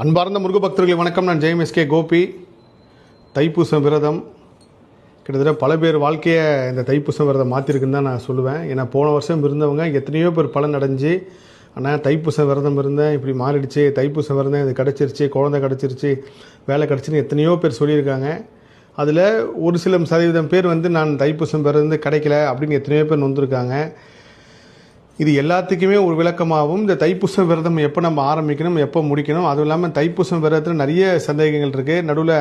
அன்பார்ந்த முருக பக்தர்களே வணக்கம். நான் ஜெயம் எஸ்கே கோபி. தைப்பூசம் விரதம். கிட்டத்தட்ட பல பேர் வாழ்க்கையை இந்த தைப்பூசம் விரதம் மாற்றிருக்குன்னு தான் நான் சொல்லுவேன். ஏன்னா போன வருஷம் இருந்தவங்க எத்தனையோ பேர் பலன் அடைஞ்சு ஆனால் தைப்பூசம் விரதம் இருந்தேன் இப்படி மாறிடுச்சு தைப்பூசம் விரதம் இது கிடச்சிருச்சு குழந்தை கிடச்சிருச்சு வேலை கிடச்சின்னு எத்தனையோ பேர் சொல்லியிருக்காங்க. அதில் ஒரு சில சதவீதம் பேர் வந்து நான் தைப்பூசம் விரதம் கிடைக்கல அப்படின்னு எத்தனையோ பேர் வந்திருக்காங்க இது எல்லாத்துக்குமே ஒரு விளக்கமாகவும் இந்த தைப்பூசம் விரதம் எப்போ நம்ம ஆரம்பிக்கணும் எப்போ முடிக்கணும் அதுவும் இல்லாமல் தைப்பூசம் விரதத்தில் நிறைய சந்தேகங்கள் இருக்குது நடுவில்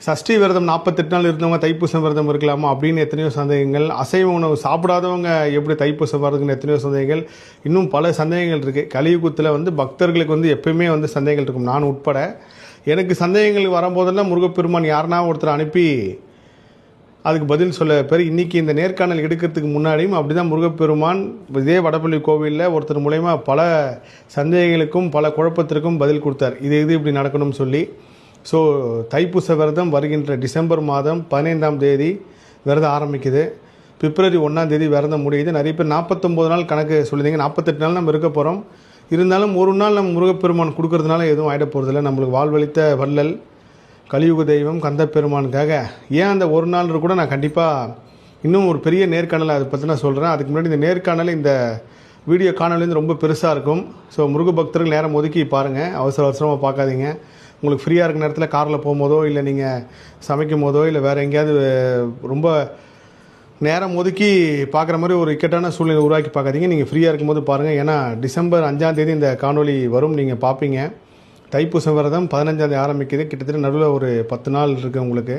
சஷ்டி விரதம் நாற்பத்தெட்டு நாள் இருந்தவங்க தைப்பூசம் விரதம் இருக்கலாமா அப்படின்னு எத்தனையோ சந்தேகங்கள். அசைவ உணவு சாப்பிடாதவங்க எப்படி தைப்பூசம் விரதம்னு எத்தனையோ சந்தேகங்கள். இன்னும் பல சந்தேகங்கள் இருக்குது கலியுகத்தில் வந்து பக்தர்களுக்கு வந்து எப்பயுமே வந்து சந்தேகங்கள் இருக்கும். நான் உட்பட எனக்கு சந்தேகங்கள் வரும்போதெல்லாம் முருகப்பெருமான் யாருனா ஒருத்தர் அனுப்பி அதுக்கு பதில் சொல்ல பேர் இன்றைக்கி இந்த நேர்காணல் எடுக்கிறதுக்கு முன்னாடியும் அப்படி தான் முருகப்பெருமான் இதே வடபள்ளி கோவிலில் ஒருத்தர் மூலயமா பல சந்தேகங்களுக்கும் பல குழப்பத்திற்கும் பதில் கொடுத்தார். இது இது இப்படி நடக்கணும்னு சொல்லி. ஸோ தைப்பூச விரதம் வருகின்ற டிசம்பர் மாதம் பதினைந்தாம் தேதி விரதம் ஆரம்பிக்குது. பிப்ரவரி ஒன்றாம் தேதி விரதம் முடியுது. நிறைய பேர் நாற்பத்தொம்போது நாள் கணக்கு சொல்லியிருந்தீங்க. நாற்பத்தெட்டு நாள் நம்ம இருக்க போகிறோம் இருந்தாலும் ஒரு நாள் நம்ம முருகப்பெருமான் கொடுக்கறதுனால எதுவும் ஆகிட போகிறதில்ல நம்மளுக்கு வாழ்வழித்த வள்ளல். கலியுக தெய்வம் கந்த பெருமானுக்காக. ஏன் அந்த ஒரு நாள் கூட நான் கண்டிப்பாக இன்னும் ஒரு பெரிய நேர்காணலை அதை பற்றி நான் சொல்கிறேன் அதுக்கு முன்னாடி இந்த நேர்காணல் இந்த வீடியோ காணொலி வந்து ரொம்ப பெருசாக இருக்கும். ஸோ முருக பக்தர்கள் நேரம் ஒதுக்கி பாருங்கள் அவசர அவசரமாக பார்க்காதீங்க. உங்களுக்கு ஃப்ரீயாக இருக்க நேரத்தில் காரில் போகும்போதோ இல்லை நீங்கள் சமைக்கும் போதோ இல்லை வேறு எங்கேயாவது ரொம்ப நேரம் ஒதுக்கி பார்க்குற மாதிரி ஒரு இக்கட்டான சூழ்நிலை உருவாக்கி பார்க்காதீங்க. நீங்கள் ஃப்ரீயாக இருக்கும்போது பாருங்கள் ஏன்னா டிசம்பர் அஞ்சாம் தேதி இந்த காணொலி வரும். நீங்கள் பார்ப்பீங்க. தைப்பூசம் விரதம் பதினஞ்சாம் ஆரம்பிக்குது. கிட்டத்தட்ட நடுவில் ஒரு பத்து நாள் இருக்குது உங்களுக்கு.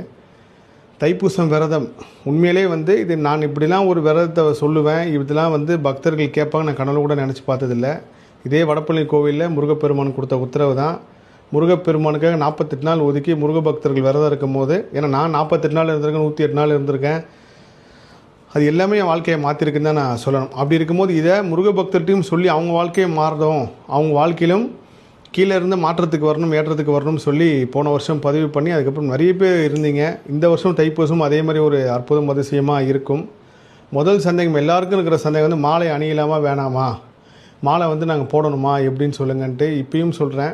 தைப்பூசம் விரதம். உண்மையிலே வந்து இது நான் இப்படிலாம் ஒரு விரதத்தை சொல்லுவேன். இதெல்லாம் வந்து பக்தர்கள் கேட்பாங்க. நான் கனவு கூட நினச்சி பார்த்ததில்ல. இதே வடப்பள்ளி கோவிலில் முருகப்பெருமான் கொடுத்த உத்தரவு தான். முருகப்பெருமானுக்காக நாற்பத்தெட்டு நாள் ஒதுக்கி முருக பக்தர்கள் விரதம் இருக்கும் போது ஏன்னா நான் நாற்பத்தெட்டு நாள் இருந்திருக்கேன் நூற்றி எட்டு நாள் இருந்திருக்கேன். அது எல்லாமே என் வாழ்க்கையை மாற்றிருக்குன்னு தான் நான் சொல்லணும். அப்படி இருக்கும்போது இதை முருக பக்தர்கிட்டையும் சொல்லி அவங்க வாழ்க்கையை மாறதும் அவங்க வாழ்க்கையிலும் கீழே இருந்து மாற்றத்துக்கு வரணும் ஏற்றத்துக்கு வரணும்னு சொல்லி போன வருஷம் பதிவு பண்ணி அதுக்கப்புறம் நிறைய பேர் இருந்தீங்க. இந்த வருஷம் தைப்பூசம் அதே மாதிரி ஒரு அற்புதம் அதிசயமாக இருக்கும். முதல் சந்தேகம் எல்லாருக்கும் இருக்கிற சந்தேகம் வந்து மாலை அணியலாமா வேணாமா? மாலை வந்து நாங்கள் போடணுமா எப்படின்னு சொல்லுங்கன்ட்டு இப்பயும் சொல்கிறேன்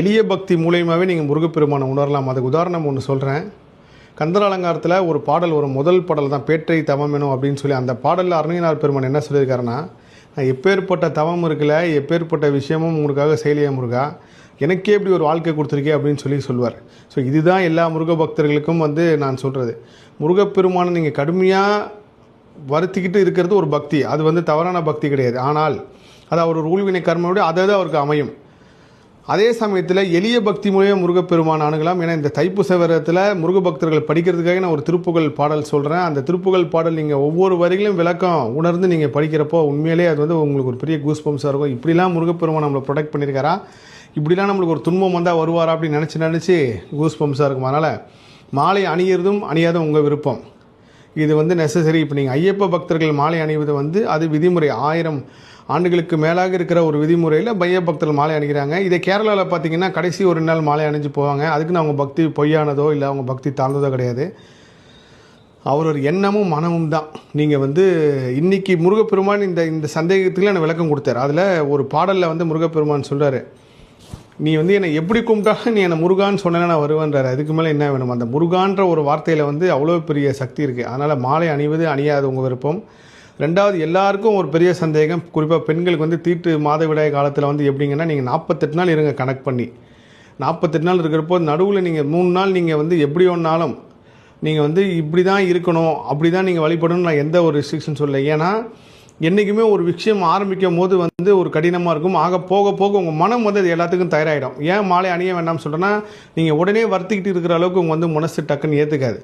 எளிய பக்தி மூலியமாகவே நீங்கள் முருகப்பெருமானை உணரலாம். அதுக்கு உதாரணம் ஒன்று சொல்கிறேன் கந்தர் அலங்காரத்தில் ஒரு பாடல் ஒரு முதல் பாடல் தான் பேற்றை தவம் அப்படின்னு சொல்லி அந்த பாடலில் அருணகிரிநாத் பெருமான் என்ன சொல்லியிருக்காருன்னா எப்பேற்பட்ட தவம் இருக்குல்ல எப்பேற்பட்ட விஷயமும் உங்களுக்காக செயலியா முருகா? எனக்கே இப்படி ஒரு வாழ்க்கை கொடுத்துருக்கே அப்படின்னு சொல்லி சொல்லுவார் ஸோ இதுதான் எல்லா முருக பக்தர்களுக்கும் வந்து நான் சொல்கிறது முருகப்பெருமானை நீங்கள் கடுமையாக வருத்திக்கிட்டு இருக்கிறது ஒரு பக்தி. அது வந்து தவறான பக்தி கிடையாது. ஆனால் அது அவர் ஒரு ஊழ்வினை அதை அதாவது அவருக்கு அமையும். அதே சமயத்தில் எளிய பக்தி மூலியம் முருகப்பெருமான் அணுகலாம். ஏன்னா இந்த தைப்பூச விரதத்தில் முருக பக்தர்கள் படிக்கிறதுக்காக நான் ஒரு திருப்புகழ் பாடல் சொல்கிறேன் அந்த திருப்புகழ் பாடல் நீங்கள் ஒவ்வொரு வரிகளும் விளக்கம் உணர்ந்து நீங்கள் படிக்கிறப்போ உண்மையிலே அது வந்து உங்களுக்கு ஒரு பெரிய கூஸ் பம்ஸாக இருக்கும். இப்படிலாம் முருகப்பெருமான் நம்மளை ப்ரொடெக்ட் பண்ணியிருக்காரா? இப்படிலாம் நம்மளுக்கு ஒரு துன்பம் வந்தால் வருவாரா அப்படின்னு நினச்சி நினச்சி கூஸ் பம்ஸாக இருக்கும். அதனால் மாலை அணியிறதும் அணியாதும் உங்கள் விருப்பம். இது வந்து நெசசரி இப்போ நீங்கள் ஐயப்ப பக்தர்கள் மாலை அணிவது வந்து அது விதிமுறை. ஆயிரம் ஆண்டுகளுக்கு மேலாக இருக்கிற ஒரு விதிமுறையில் பைய பக்தர்கள் மாலை அணிகிறாங்க. இதை கேரளாவில் பார்த்தீங்கன்னா கடைசி ஒரு நாள் மாலை அணிஞ்சு போவாங்க. அதுக்குன்னு அவங்க பக்தி பொய்யானதோ இல்லை அவங்க பக்தி தாழ்ந்ததோ கிடையாது. அவர் ஒரு எண்ணமும் மனமும் தான். நீங்கள் வந்து இன்னைக்கு முருகப்பெருமான் இந்த இந்த சந்தேகத்துக்கு எனக்கு விளக்கம் கொடுத்தாரு. அதில் ஒரு பாடலில் வந்து முருகப்பெருமான் சொல்கிறாரு நீ வந்து என்னை எப்படி கும்பிட்டாலும் நீ என்னை முருகான்னு சொன்ன நான் வருவேன்றார். அதுக்கு மேலே என்ன வேணும்? அந்த முருகான்ற ஒரு வார்த்தையில் வந்து அவ்வளோ பெரிய சக்தி இருக்குது அதனால் மாலை அணிவது அணியாது உங்கள் விருப்பம். ரெண்டாவது எல்லாருக்கும் ஒரு பெரிய சந்தேகம். குறிப்பாக பெண்களுக்கு வந்து தீட்டு மாதவிடாய் காலத்தில் வந்து எப்படிங்கன்னா நீங்கள் நாற்பத்தெட்டு நாள் இருங்க கனெக்ட் பண்ணி. நாற்பத்தெட்டு நாள் இருக்கிறப்போ நடுவில் நீங்கள் மூணு நாள் நீங்கள் வந்து எப்படி ஒன்றாலும் நீங்கள் வந்து இப்படி தான் இருக்கணும் அப்படி தான் நீங்கள் வழிபடணும் நான் எந்த ஒரு ரெஸ்ட்ரிக்ஷன் சொல்லலை. ஏன்னா என்றைக்குமே ஒரு விஷயம் ஆரம்பிக்கும் போது வந்து ஒரு கடினமாக இருக்கும். ஆக போக போக உங்கள் மனம் வந்து அது எல்லாத்துக்கும் தயாராகிடும் ஏன் மாலை அணிய வேண்டாம்னு சொல்கிறேன்னா நீங்கள் உடனே வருத்திக்கிட்டு இருக்கிற அளவுக்கு உங்கள் வந்து மனசு டக்குன்னு ஏற்றுக்காது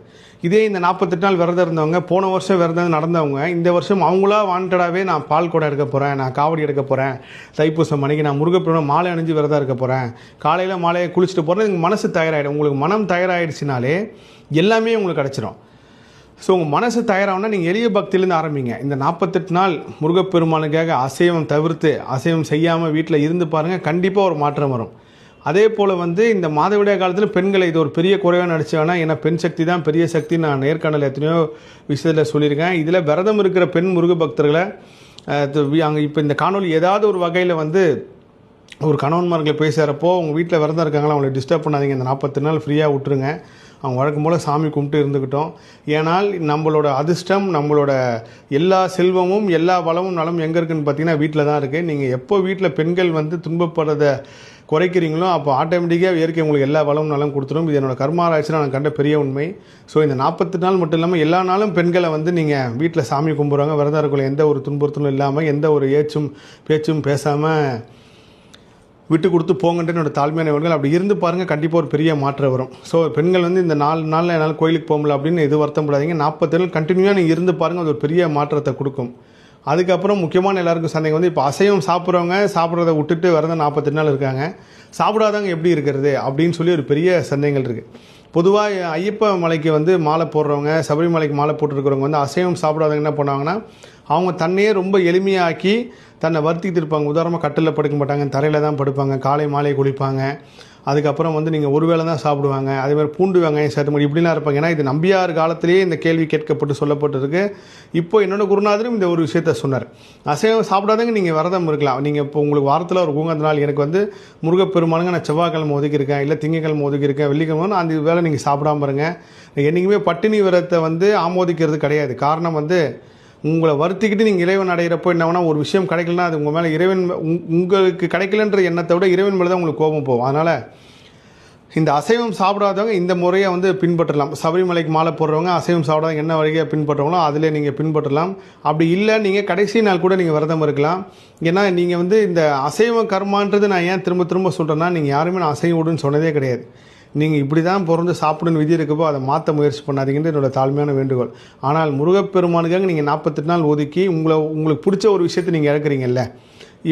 இதே இந்த நாற்பத்தெட்டு நாள் விரதம் இருந்தவங்க போன வருஷம் விரதம் நடந்தவங்க இந்த வருஷம் அவங்களா வாண்டடாகவே நான் பால் குடம் எடுக்க போகிறேன் நான் காவடி எடுக்க போகிறேன் தைப்பூசம் மணிக்கு நான் முருகப்பெருமான் மாலை அணிஞ்சு விரதம் இருக்க போகிறேன் காலையில் மாலையை குளிச்சுட்டு போகிறேன் உங்கள் மனசு தயாராகிடும் உங்களுக்கு மனம் தயாராகிடுச்சினாலே எல்லாமே உங்களுக்கு கிடச்சிரும். ஸோ உங்கள் மனசு தயாராகனா நீங்கள் எளிய பக்தியிலேருந்து ஆரம்பிங்க. இந்த நாற்பத்தெட்டு நாள் முருகப்பெருமானுக்காக அசைவம் தவிர்த்து அசைவம் செய்யாமல் வீட்டில் இருந்து பாருங்கள் கண்டிப்பாக ஒரு மாற்றம் வரும். அதே போல் வந்து இந்த மாதவிடாய் காலத்தில் பெண்களை இது ஒரு பெரிய குறைவாக நடிச்சாங்கன்னா ஏன்னா பெண் சக்தி தான் பெரிய சக்தி. நான் நேர்காணல் எத்தனையோ விஷயத்தில் சொல்லியிருக்கேன். இதில் விரதம் இருக்கிற பெண் முருக பக்தர்களை அங்கே இப்போ இந்த காணொலி ஏதாவது ஒரு வகையில் வந்து ஒரு கணவன்மார்களை பேசுகிறப்போ உங்கள் வீட்டில் விரதம் இருக்காங்களா அவங்களை டிஸ்டர்ப் பண்ணாதீங்க. இந்த நாற்பத்தி நாள் ஃப்ரீயாக விட்டுருங்க. அவங்க வழக்கம் போல் சாமி கும்பிட்டு இருந்துக்கிட்டோம் ஏனால் நம்மளோட அதிர்ஷ்டம் நம்மளோட எல்லா செல்வமும் எல்லா வளமும் நலமும் எங்கே இருக்குன்னு பார்த்தீங்கன்னா வீட்டில் தான் இருக்குது நீங்கள் எப்போ வீட்டில் பெண்கள் வந்து துன்பப்படுறத குறைக்கிறீங்களோ அப்போ ஆட்டோமேட்டிக்காக இயற்கை உங்களுக்கு எல்லா வளமும் நலம் கொடுத்துரும். இது என்னோடய கர்மாராய்ச்சியில் நான் கண்ட பெரிய உண்மை. ஸோ இந்த நாற்பத்தி நாள் மட்டும் இல்லாமல் எல்லா நாளும் பெண்களை வந்து நீங்கள் வீட்டில் சாமி கும்பிட்றாங்க. விரதம் இருக்கல எந்த ஒரு துன்புறுத்தலும் இல்லாமல் எந்த ஒரு ஏச்சும் பேச்சும் பேசாமல் விட்டு கொடுத்து போங்கன்ட்டு என்னோட தாழ்மையானவர்கள் அப்படி இருந்து பாருங்கள் கண்டிப்பாக ஒரு பெரிய மாற்றம் வரும். ஸோ பெண்கள் வந்து இந்த நாலு நாளில் என்னால் கோயிலுக்கு போக முடியல அப்படின்னு எது வருத்தப்படாதீங்க நாற்பத்தேழு கண்டினியூவாக நீங்கள் இருந்து பாருங்கள் அது ஒரு பெரிய மாற்றத்தை கொடுக்கும். அதுக்கப்புறம் முக்கியமான எல்லாருக்கும் சந்தேகம் வந்து இப்போ அசைவம் சாப்பிட்றவங்க சாப்பிட்றத விட்டுட்டு வரத நாற்பத்தெட்டு நாள் இருக்காங்க. சாப்பிடாதவங்க எப்படி இருக்கிறது? அப்படின்னு சொல்லி ஒரு பெரிய சந்தேகங்கள் இருக்குது பொதுவாக ஐயப்ப மலைக்கு வந்து மாலை போடுறவங்க சபரிமலைக்கு மாலை போட்டுருக்கிறவங்க வந்து அசைவம் சாப்பிடாதவங்க என்ன பண்ணுவாங்கன்னா அவங்க தன்னையே ரொம்ப எளிமையாக்கி தன்னை வருத்திக்கிட்டு இருப்பாங்க உதாரணமாக கட்டில் படுக்க மாட்டாங்க தரையில் தான் படுப்பாங்க காலை மாலை குளிப்பாங்க. அதுக்கப்புறம் வந்து நீங்கள் ஒரு வேளை தான் சாப்பிடுவாங்க. அதே மாதிரி பூண்டு வெங்காயம் சேர்த்து முடி இப்படிலாம் இருப்பாங்க. ஏன்னா இது நம்பியார் காலத்திலேயே இந்த கேள்வி கேட்கப்பட்டு சொல்லப்பட்டிருக்கு. இப்போ என்னோட குருநாதரும் இந்த ஒரு விஷயத்த சொன்னார். அசைவம் சாப்பிடாதவங்க நீங்கள் விரதம் இருக்கலாம். நீங்கள் இப்போ உங்களுக்கு வாரத்தில் ஒரு பூங்கந்த நாள் எனக்கு வந்து முருகப்பெருமானுங்க நான் செவ்வாய்க்கிழமை ஒதுக்கியிருக்கேன் இல்லை திங்கக்கிழமை ஒதுக்கியிருக்கேன் வெள்ளிக்கிழமை அந்த வேலை நீங்கள் சாப்பிடாம இருங்க. என்றைக்குமே பட்டினி விரதத்தை வந்து ஆமோதிக்கிறது கிடையாது. காரணம் வந்து உங்களை வருத்திக்கிட்டு நீங்கள் இறைவன் அடைகிறப்போ என்ன வேணா ஒரு விஷயம் கிடைக்கலனா அது உங்கள் மேலே இறைவன் உங்களுக்கு கிடைக்கலன்ற எண்ணத்தை விட இறைவன் மேலே தான் உங்களுக்கு கோபம் போகும். அதனால் இந்த அசைவம் சாப்பிடாதவங்க இந்த முறையை வந்து பின்பற்றலாம். சபரிமலைக்கு மாலை போடுறவங்க அசைவம் சாப்பிடாதவங்க என்ன வழியாக பின்பற்றுறவங்களோ அதிலே நீங்கள் பின்பற்றலாம். அப்படி இல்லை நீங்கள் கடைசி நாள் கூட நீங்கள் விரதம் இருக்கலாம். ஏன்னா நீங்கள் வந்து இந்த அசைவ கர்மான்றது நான் ஏன் திரும்ப திரும்ப சொல்கிறேன்னா நீங்கள் யாருமே நான் அசைவம் விடுன்னு சொன்னதே கிடையாது. நீங்கள் இப்படி தான் பிறந்து சாப்பிடணும் விதி இருக்கப்போ அதை மாற்ற முயற்சி பண்ணாதீங்கன்னு என்னோட தாழ்மையான வேண்டுகோள். ஆனால் முருகப்பெருமானுக்காக நீங்கள் நாற்பத்தெட்டு நாள் ஒதுக்கி உங்களை உங்களுக்கு பிடிச்ச ஒரு விஷயத்தை நீங்கள் இறக்குறீங்கல்ல.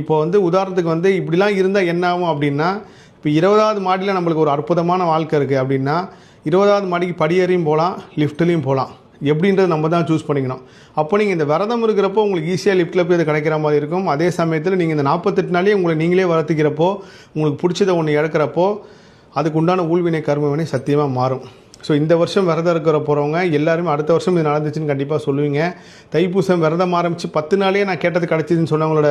இப்போ வந்து உதாரணத்துக்கு வந்து இப்படிலாம் இருந்தால் என்ன ஆகும் அப்படின்னா இப்போ இருபதாவது மாடியில் நம்மளுக்கு ஒரு அற்புதமான வாழ்க்கை இருக்குது அப்படின்னா இருபதாவது மாடிக்கு படியேறியும் போகலாம் லிஃப்ட்லேயும் போகலாம் எப்படின்றது நம்ம தான் சூஸ் பண்ணிக்கணும். அப்போ நீங்கள் இந்த விரதம் இருக்கிறப்போ உங்களுக்கு ஈஸியாக லிஃப்ட்டில் போய் அது கிடைக்கிற மாதிரி இருக்கும். அதே சமயத்தில் நீங்கள் இந்த நாற்பத்தெட்டு நாளே உங்களை நீங்களே வரத்துக்கிறப்போ உங்களுக்கு பிடிச்சதை ஒன்று இழக்கிறப்போ அதுக்கு உண்டான ஊழ்வினை கர்மவினை சத்தியமாக மாறும். ஸோ இந்த வருஷம் விரதம் இருக்கிற போகிறவங்க எல்லாருமே அடுத்த வருஷம் இது நடந்துச்சுன்னு கண்டிப்பாக சொல்லுவீங்க. தைப்பூசம் விரதம் ஆரம்பித்து பத்து நாளே நான் கேட்டது கிடச்சிதுன்னு சொன்னவங்களோட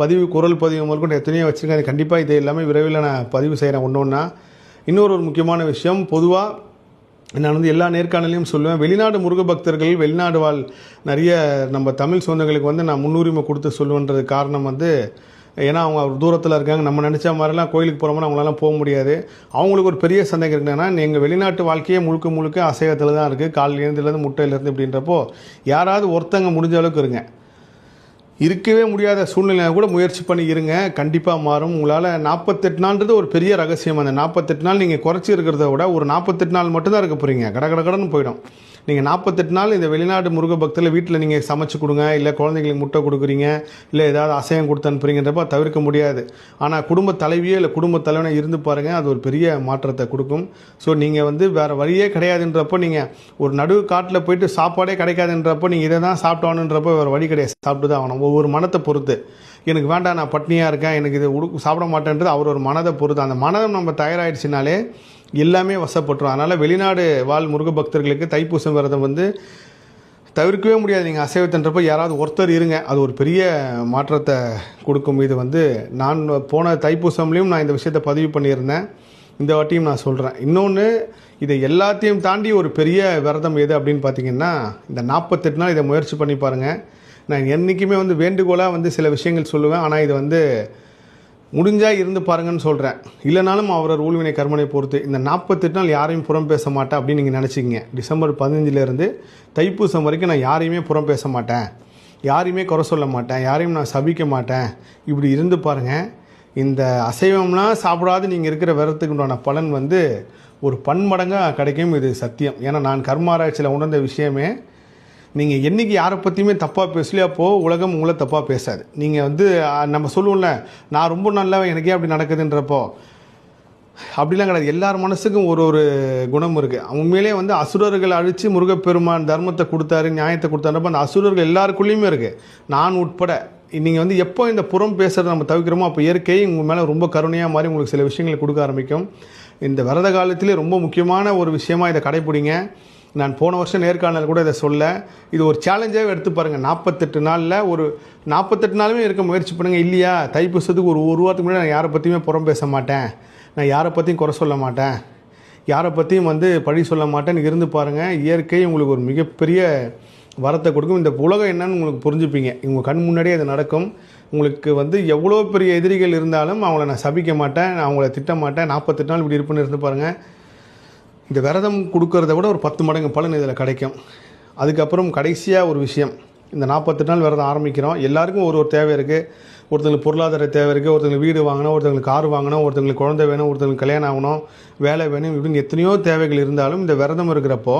பதிவு குரல் பதிவு முதற்கொண்டு எத்தனையோ வச்சுருக்கேன் அது கண்டிப்பாக இது எல்லாமே விரைவில் நான் பதிவு செய்கிறேன் ஒன்று ஒன்றா இன்னொரு ஒரு முக்கியமான விஷயம் பொதுவாக நான் வந்து எல்லா நேர்காணலையும் சொல்லுவேன். வெளிநாடு முருக பக்தர்கள் வெளிநாடு வாழ் நிறைய நம்ம தமிழ் சொந்தங்களுக்கு வந்து நான் முன்னுரிமை கொடுத்து சொல்லுவேன்றது காரணம் வந்து ஏன்னா அவங்க ஒரு தூரத்தில் இருக்காங்க. நம்ம நினச்ச மாதிரிலாம் கோயிலுக்கு போகிறோம்னா அவங்களால போக முடியாது. அவங்களுக்கு ஒரு பெரிய சந்தேகம் என்னென்னா எங்கள் வெளிநாட்டு வாழ்க்கையே முழுக்க முழுக்க அசைவத்தில் தான் இருக்குது காலையில் முட்டையிலேருந்து அப்படின்றப்போ யாராவது ஒருத்தங்க முடிஞ்ச அளவுக்கு இருங்க. இருக்கவே முடியாத சூழ்நிலையாக கூட முயற்சி பண்ணி இருங்க. கண்டிப்பாக மாறும். உங்களால் நாற்பத்தெட்டு நாள்ன்றது ஒரு பெரிய ரகசியம். அந்த நாற்பத்தெட்டு நாள் நீங்கள் குறைச்சி இருக்கிறத விட ஒரு நாற்பத்தெட்டு நாள் மட்டும்தான் இருக்க போகிறீங்க கட கட கடன்னு போயிடும். நீங்கள் நாற்பத்தெட்டு நாள் இந்த வெளிநாடு முருக பக்தியில் வீட்டில் நீங்கள் சமைச்சு கொடுங்க இல்லை குழந்தைங்களுக்கு முட்டை கொடுக்குறீங்க இல்லை ஏதாவது அசையம் கொடுத்து அனுப்புறீங்கன்றப்ப தவிர்க்க முடியாது. ஆனால் குடும்ப தலைவியோ இல்லை குடும்ப தலைவனோ இருந்து பாருங்கள் அது ஒரு பெரிய மாற்றத்தை கொடுக்கும். ஸோ நீங்கள் வந்து வேறு வழியே கிடையாதுன்றப்போ நீங்கள் ஒரு நடுவு காட்டில் போயிட்டு சாப்பாடே கிடைக்காதுன்றப்போ நீங்கள் இதை தான் சாப்பிட்டானுன்றப்போ வேறு வழி கிடையாது. சாப்பிட்டு தான் ஆகணும். ஒவ்வொரு மனத்தை பொறுத்து. எனக்கு வேண்டாம் நான் பட்னியாக இருக்கேன் எனக்கு இது உடு சாப்பிட மாட்டேன்றது அவர் ஒரு மனதை பொறுத்து. அந்த மனதம் நம்ம தயாராகிடுச்சினாலே எல்லாமே வசப்பட்டுரும். அதனால் வெளிநாடு வாழ் முருக பக்தர்களுக்கு தைப்பூசம் விரதம் வந்து தவிர்க்கவே முடியாது. நீங்கள் அசைவத்தன்றப்போ யாராவது ஒருத்தர் இருங்க. அது ஒரு பெரிய மாற்றத்தை கொடுக்கும். இது வந்து நான் போன தைப்பூசம்லேயும் நான் இந்த விஷயத்தை பதிவு பண்ணியிருந்தேன். இந்த வாட்டியும் நான் சொல்கிறேன் இன்னொன்று இதை எல்லாத்தையும் தாண்டி ஒரு பெரிய விரதம் எது அப்படின்னு பார்த்தீங்கன்னா இந்த நாற்பத்தெட்டு நாள் இதை முயற்சி பண்ணி பாருங்கள் நான் என்றைக்குமே வந்து வேண்டுகோளாக வந்து சில விஷயங்கள் சொல்லுவேன். ஆனால் இது வந்து முடிஞ்சால் இருந்து பாருங்கன்னு சொல்கிறேன் இல்லைனாலும் அவரவர் ஊழ்வினை கர்மனை பொறுத்து இந்த நாற்பத்தெட்டு நாள் யாரையும் புறம் பேச மாட்டேன் அப்படின்னு நீங்கள் நினச்சிக்கிங்க. டிசம்பர் பதினஞ்சிலேருந்து தைப்பூசம் வரைக்கும் நான் யாரையுமே புறம் பேச மாட்டேன். யாரையுமே குறை சொல்ல மாட்டேன். யாரையும் நான் சபிக்க மாட்டேன். இப்படி இருந்து பாருங்கள் இந்த அசைவம்லாம் சாப்பிடாது நீங்கள் இருக்கிற விரத்துக்கு உண்டான பலன் வந்து ஒரு பன்மடங்காக கிடைக்கும். இது சத்தியம். ஏன்னா நான் கர்மாராய்ச்சியில் உணர்ந்த விஷயமே நீங்கள் என்னைக்கு யாரை பற்றியுமே தப்பாக பேசலையோ அப்போது உலகம் உங்களை தப்பாக பேசாது. நீங்கள் வந்து நம்ம சொல்லுவோம்ல நான் ரொம்ப நல்லவன் எனக்கே அப்படி நடக்குதுன்றப்போ அப்படிலாம் கிடையாது. எல்லார் மனசுக்கும் ஒரு ஒரு குணம் இருக்குது உண்மையிலே வந்து அசுரர்கள் அழித்து முருகப்பெருமான் தர்மத்தை கொடுத்தாரு நியாயத்தை கொடுத்தாருப்போ அந்த அசுரர்கள் எல்லாருக்குள்ளேயுமே இருக்குது நான் உட்பட. நீங்கள் வந்து எப்போ இந்த புறம் பேசுகிறத நம்ம தவிர்க்கிறோமோ அப்போ இயற்கையை உங்கள் மேலே ரொம்ப கருணையாக மாதிரி உங்களுக்கு சில விஷயங்களை கொடுக்க ஆரம்பிக்கும். இந்த விரத காலத்திலே ரொம்ப முக்கியமான ஒரு விஷயமாக இதை கடைப்பிடிங்க. நான் போன வருஷம் நேர்காணல் கூட இதை சொல்ல இது ஒரு சேலஞ்சாகவே எடுத்து பாருங்கள் நாற்பத்தெட்டு நாளில் ஒரு நாற்பத்தெட்டு நாளுமே இருக்க முயற்சி பண்ணுங்கள் இல்லையா? தைப்பூசத்துக்கு ஒரு ஒரு வாரத்துக்கு முன்னாடி நான் யாரை பற்றியுமே புறம் பேச மாட்டேன். நான் யாரை பற்றியும் குறை சொல்ல மாட்டேன். யாரை பற்றியும் வந்து பழி சொல்ல மாட்டேன்னு இருந்து பாருங்கள் இயற்கை உங்களுக்கு ஒரு மிகப்பெரிய வரத்தை கொடுக்கும். இந்த உலகம் என்னன்னு உங்களுக்கு புரிஞ்சுப்பீங்க. உங்கள் கண் முன்னாடியே அது நடக்கும். உங்களுக்கு வந்து எவ்வளோ பெரிய எதிரிகள் இருந்தாலும் அவங்கள நான் சபிக்க மாட்டேன். நான் அவங்கள திட்ட மாட்டேன். நாற்பத்தெட்டு நாள் இப்படி இருப்புன்னு இருந்து பாருங்கள் இந்த விரதம் கொடுக்கறத விட ஒரு பத்து மடங்கு பலன் இதில் கிடைக்கும். அதுக்கப்புறம் கடைசியாக ஒரு விஷயம். இந்த நாற்பத்தெட்டு நாள் விரதம் ஆரம்பிக்கிறோம். எல்லாருக்கும் ஒரு ஒரு தேவை இருக்குது ஒருத்தங்களுக்கு பொருளாதார தேவை இருக்குது ஒருத்தங்களுக்கு வீடு வாங்கணும் ஒருத்தங்களுக்கு கார் வாங்கணும் ஒருத்தங்களுக்கு குழந்தை வேணும் ஒருத்தங்களுக்கு கல்யாணம் ஆகணும் வேலை வேணும் இப்படின்னு எத்தனையோ தேவைகள் இருந்தாலும் இந்த விரதம் இருக்கிறப்போ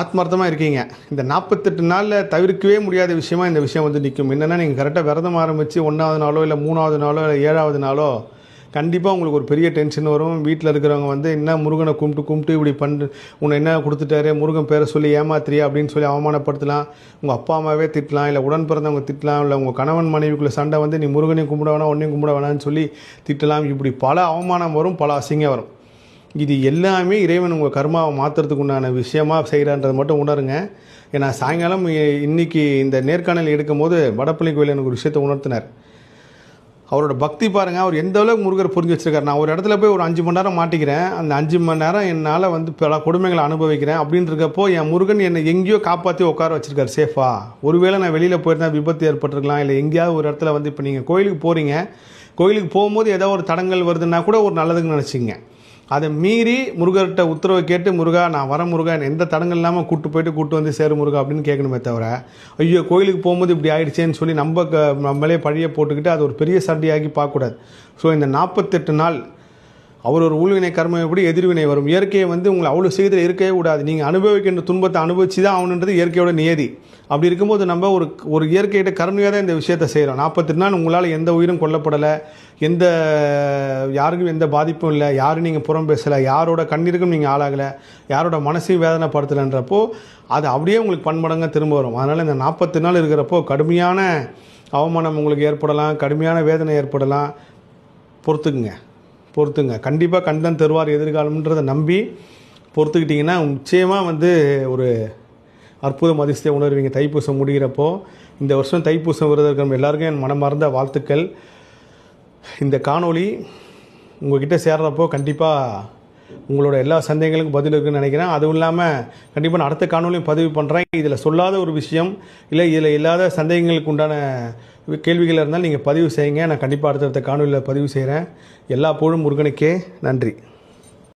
ஆத்மார்த்தமாக இருக்கீங்க. இந்த நாற்பத்தெட்டு நாளில் தவிர்க்கவே முடியாத விஷயமா இந்த விஷயம் வந்து நிற்கும். என்னென்னா நீங்கள் கரெக்டாக விரதம் ஆரம்பித்து ஒன்றாவது நாளோ இல்லை மூணாவது நாளோ இல்லை ஏழாவது நாளோ கண்டிப்பாக உங்களுக்கு ஒரு பெரிய டென்ஷன் வரும். வீட்டில் இருக்கிறவங்க வந்து என்ன முருகனை கும்பிட்டு கும்பிட்டு இப்படி பண்ணு உன்னை என்ன கொடுத்துட்டாரு? முருகன் பேரை சொல்லி ஏமாத்திரியா அப்படின்னு சொல்லி அவமானப்படுத்தலாம். உங்கள் அப்பா அம்மாவே திட்டலாம். இல்லை உடன் பிறந்தவங்க திட்டலாம். இல்லை உங்கள் கணவன் மனைவிக்குள்ளே சண்டை வந்து நீ முருகனையும் கும்பிட வேணாம் ஒன்றையும் கும்பிட வேணாம்னு சொல்லி திட்டலாம். இப்படி பல அவமானம் வரும் பல அசிங்கம் வரும். இது எல்லாமே இறைவன் உங்கள் கர்மாவை மாற்றுறதுக்கு உண்டான விஷயமாக செய்கிறான்றதை மட்டும் உணருங்க. ஏன்னா சாயங்காலம் இன்றைக்கி இந்த நேர்காணல் எடுக்கும் போது வடப்பள்ளி கோயில் எனக்கு ஒரு விஷயத்தை உணர்த்தினார். அவரோட பக்தி பாருங்கள் அவர் எந்த அளவுக்கு முருகர் புரிஞ்சு வச்சுருக்காரு. நான் ஒரு இடத்துல போய் ஒரு அஞ்சு மணி நேரம் மாட்டிக்கிறேன். அந்த அஞ்சு மணி நேரம் என்னால் வந்து பல கொடுமைகளை அனுபவிக்கிறேன் அப்படின்றக்கப்போ என் முருகன் என்னை எங்கேயோ காப்பாற்றி உட்கார வச்சிருக்காரு சேஃபா ஒருவேளை நான் வெளியில் போயிருந்தா விபத்து ஏற்பட்டிருக்கலாம் இல்லை எங்கேயாவது ஒரு இடத்துல வந்து இப்போ நீங்கள் கோயிலுக்கு போகிறீங்க கோயிலுக்கு போகும்போது ஏதோ ஒரு தடங்கள் வருதுன்னா கூட ஒரு நல்லதுன்னு நினச்சிங்க அதை மீறி முருகர்கிட்ட உத்தரவை கேட்டு முருகா நான் வர முருகா எந்த தடங்கள் இல்லாமல் கூட்டு போயிட்டு கூட்டு வந்து சேரு முருகா அப்படின்னு கேட்கணுமே தவிர ஐயோ கோயிலுக்கு போகும்போது இப்படி ஆயிடுச்சேன்னு சொல்லி நம்ம க- நம்மளே பழைய போட்டுக்கிட்டு அது ஒரு பெரிய சண்டையாகி பார்க்கக்கூடாது. ஸோ இந்த நாற்பத்தெட்டு நாள் அவர் ஒரு ஊழ்வினை கர்மம் எப்படி எதிர்வினை வரும்? இயற்கையை வந்து உங்களை அவ்வளோ சீக்கிரம் இருக்கவே கூடாது. நீங்கள் அனுபவிக்கின்ற துன்பத்தை அனுபவிச்சு தான் ஆகணுன்றது இயற்கையோட நியதி. அப்படி இருக்கும்போது நம்ம ஒரு ஒரு இயற்கையிட்ட கருணையாக தான் இந்த விஷயத்தை செய்கிறோம் நாற்பத்தெட்டு நாள் உங்களால் எந்த உயிரும் கொல்லப்படலை. எந்த யாருக்கும் எந்த பாதிப்பும் இல்லை. யாரும் நீங்கள் புறம் பேசலை. யாரோட கண்ணீருக்கும் நீங்கள் ஆளாகலை. யாரோட மனசையும் வேதனைப்படுத்தலைன்றப்போ அது அப்படியே உங்களுக்கு பன்மடங்காக திரும்ப வரும். அதனால் இந்த நாற்பத்தி நாள் இருக்கிறப்போ கடுமையான அவமானம் உங்களுக்கு ஏற்படலாம். கடுமையான வேதனை ஏற்படலாம். பொறுத்துக்குங்க. பொறுத்துங்க. கண்டிப்பாக கண்டன் தருவார் எதிர்காலம்ன்றதை நம்பி பொறுத்துக்கிட்டிங்கன்னா நிச்சயமாக வந்து ஒரு அற்புதம் அதிர்ஷ்டத்தை உணர்வீங்க. தைப்பூசம் முடிகிறப்போ இந்த வருஷம் தைப்பூசம் விரதம் நம்ம எல்லாருக்கும் என் மனமார்ந்த வாழ்த்துக்கள். இந்த காணொளி உங்கள்கிட்ட சேர்றப்போ கண்டிப்பாக உங்களோட எல்லா சந்தேகங்களுக்கும் பதில் இருக்குன்னு நினைக்கிறேன். அதுவும் இல்லாமல் கண்டிப்பாக நான் அடுத்த காணொலியும் பதிவு பண்ணுறேன் இதில் சொல்லாத ஒரு விஷயம் இல்லை இதில் இல்லாத சந்தேகங்களுக்கு உண்டான கேள்விகள் இருந்தால் நீங்கள் பதிவு செய்யுங்க. நான் கண்டிப்பாக அடுத்தடுத்த காணொலியில் பதிவு செய்கிறேன் எல்லா போலும் முருகனுக்கே. நன்றி.